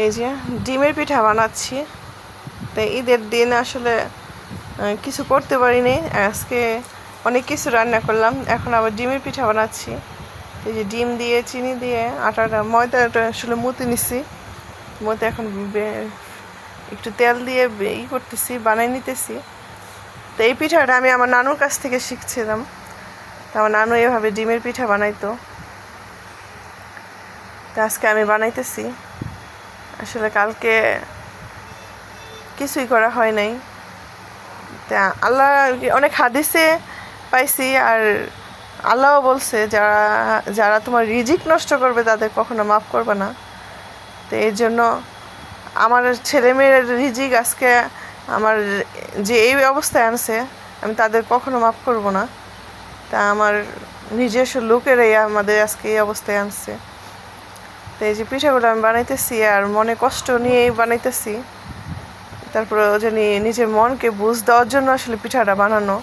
এই যে ডিমের পিঠা বানাচ্ছি। তাই ঈদের দিন আসলে কিছু করতে পারিনি। আজকে অনেক কিছু রান্না করলাম। এখন আবার ডিমের পিঠা বানাচ্ছি। এই যে ডিম দিয়ে, চিনি দিয়ে, আটাটা ময়দাটা আসলে মুতে নিছি। মতে এখন একটু তেল দিয়ে ই করতেছি, বানাই নিতেছি। তো এই পিঠাটা আমি আমার নানুর কাছ থেকে শিখছিলাম। তো আমার নানু এভাবে ডিমের পিঠা বানাইতো। তো আজকে আমি বানাইতেছি। আসলে কালকে কিছুই করা হয় নাই। তা আল্লাহ অনেক হাদিসে পাইছি আর আল্লাহও বলছে, যারা যারা তোমার রিজিক নষ্ট করবে তাদের কখনো মাফ করবে না। তো এই জন্য আমার ছেলে মেয়ের রিজিক আজকে আমার যে এই অবস্থায় আনছে, আমি তাদের কখনো মাফ করব না। তা আমার নিজস্ব লোকেরাই আমাদের আজকে এই অবস্থায় আনছে। তো এই যে পিঠাগুলো আমি বানাইতেছি আর মনে কষ্ট নিয়েই বানাইতেছি। তারপরে জানি নিজের মনকে বুঝ দেওয়ার জন্য আসলে পিঠাটা বানানো।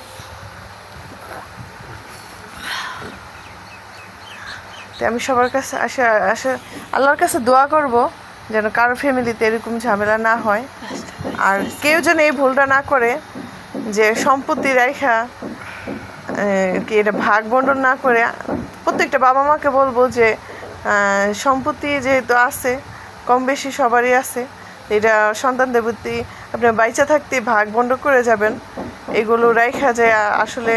তো আমি সবার কাছে আসা আসা, আল্লাহর কাছে দোয়া করব যেন কারও ফ্যামিলিতে এরকম ঝামেলা না হয়। আর কেউ যেন এই ভুলটা না করে যে সম্পত্তি রেখা কি এটা ভাগ বন্টন না করে। প্রত্যেকটা বাবা মাকে বলব যে সম্পত্তি যেহেতু আছে, কম বেশি সবারই আছে, এটা সন্তানদের প্রতি আপনার বাইচা থাকতে ভাগ বন্ড করে যাবেন, এগুলো রেখা যায় আসলে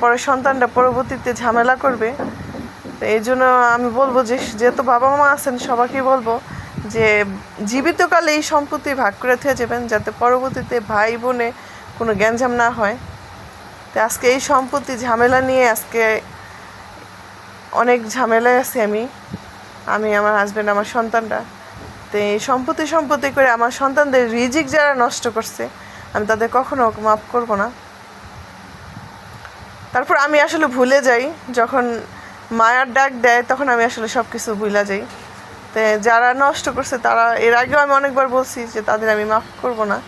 পরে সন্তানটা পরবর্তীতে ঝামেলা করবে। এই জন্য আমি বলব যে, যেহেতু বাবা মা আছেন, সবাইকে বলব যে, জীবিতকালে এই সম্পত্তি ভাগ করে থেকে যাবেন, যাতে পরবর্তীতে ভাই বোনে কোনো গ্যাঞ্জাম না হয়। তো আজকে এই সম্পত্তি ঝামেলা নিয়ে আজকে অনেক ঝামেলায় আছি আমি। আমি, আমার হাজব্যান্ড আমার সন্তানরা। তো এই সম্পত্তি সম্পত্তি করে আমার সন্তানদের রিজিক যারা নষ্ট করছে, আমি তাদের কখনো মাফ করব না। তারপর আমি আসলে ভুলে যাই। যখন মায়ার ডাক দেয়, তখন আমি আসলে সব কিছু ভুলে যাই। তো যারা নষ্ট করছে, তারা, এর আগেও আমি অনেকবার বলছি যে, তাদের আমি মাফ করব না।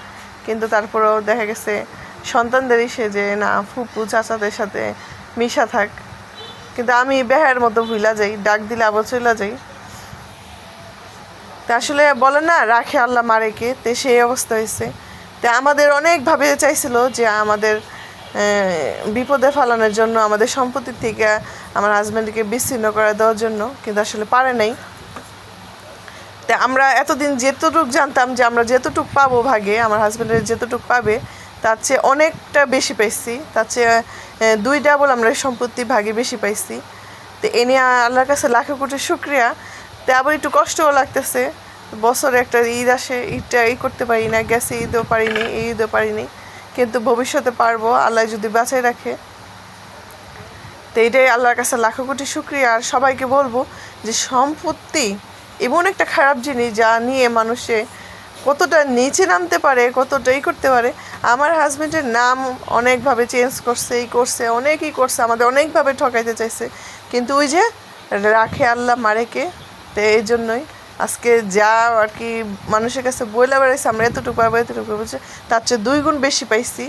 কিন্তু তারপরেও দেখা গেছে, সন্তানদেরই সে যে, না, ফুপু, চাচাদের সাথে মিশা থাক। কিন্তু আমি বেহার মতো ভুলা যাই, ডাক দিলে আবার চলে যাই। তা আসলে বলে না, রাখে আল্লাহ মারেকে তে সেই অবস্থা হয়েছে তা আমাদের অনেকভাবে চাইছিল যে আমাদের বিপদে ফেলানোর জন্য, আমাদের সম্পত্তি থেকে আমার হাজব্যান্ডকে বিচ্ছিন্ন করে দেওয়ার জন্য, কিন্তু আসলে পারে নাই। তা আমরা এতদিন যেতটুক জানতাম যে আমরা যেতটুক পাবো ভাগে, আমার হাজব্যান্ডের যেতটুক পাবে, তার চেয়ে অনেকটা বেশি পেয়েছি তার চেয়ে দুই ডাবল আমরা সম্পত্তি ভাগে বেশি পাইছি। তো এ নিয়ে আল্লাহর কাছে লাখো কোটি শুক্রিয়া। তো আবার একটু কষ্টও লাগতেছে। বছরে একটা ঈদ আসে, ঈদটা ই করতে পারি না, গেছে ঈদও পারিনি, এই ঈদও পারিনি। কিন্তু ভবিষ্যতে পারব, আল্লাহ যদি বাঁচাই রাখে। তো এটাই আল্লাহর কাছে লাখো কোটি শুক্রিয়া। আর সবাইকে বলব যে সম্পত্তি এমন একটা খারাপ জিনিস যা নিয়ে মানুষে কতটা নিচে নামতে পারে, কতটা ই করতে পারে, আমার হাজবেন্ডের নাম অনেকভাবে চেঞ্জ করছে এই করছে, অনেকই করছে, আমাদের অনেকভাবে ঠকাইতে চাইছে। কিন্তু ওই যে রাখে আল্লাহ মারেকে, তো এই জন্যই আজকে যা আর কি মানুষের কাছে বইলা বেড়াইছে, আমরা এতটুকু পাবো, এতটুকু বলছে তার চেয়ে দুই গুণ বেশি পাইছি।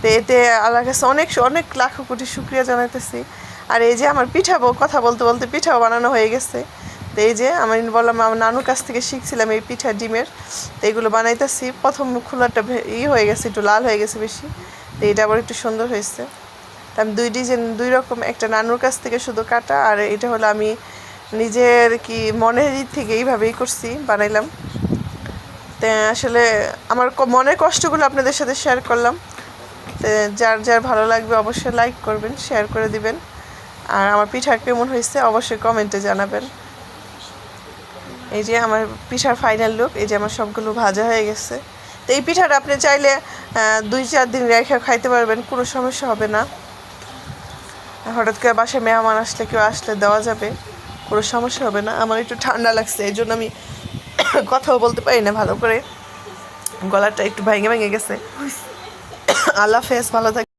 তো এতে আল্লাহর কাছে অনেক অনেক লাখো কোটি শুক্রিয়া জানাইতেছি। আর এই যে আমার পিঠাবো কথা বলতে বলতে পিঠাও বানানো হয়ে গেছে। তো এই যে আমি বললাম, আমার নানুর কাছ থেকে শিখছিলাম এই পিঠা ডিমের। তো এইগুলো বানাইতেছি। প্রথম খোলাটা ই হয়ে গেছে, একটু লাল হয়ে গেছে বেশি। তো এটা আবার একটু সুন্দর হয়েছে। তো আমি দুই ডিজাইন, দুই রকম, একটা নানুর কাছ থেকে শুধু কাটা, আর এটা হলো আমি নিজের কি মনের থেকে এইভাবেই করছি, বানাইলাম। তো আসলে আমার মনের কষ্টগুলো আপনাদের সাথে শেয়ার করলাম। তো যার যার ভালো লাগবে অবশ্যই লাইক করবেন শেয়ার করে দিবেন। আর আমার পিঠা কেমন হয়েছে অবশ্যই কমেন্টে জানাবেন। এই যে আমার পিঠার ফাইনাল লুক এই যে আমার সবগুলো ভাজা হয়ে গেছে। তো এই পিঠাটা আপনি চাইলে দুই চার দিন রেখে খাইতে পারবেন, কোনো সমস্যা হবে না। হঠাৎ করে বাসায় মেহমান আসলে, কেউ আসলে দেওয়া যাবে, কোনো সমস্যা হবে না। আমার একটু ঠান্ডা লাগছে, এই জন্য আমি কথাও বলতে পারি না ভালো করে। গলাটা একটু ভেঙে ভেঙে গেছে। আল্লাহ ফেস ভালো থাকে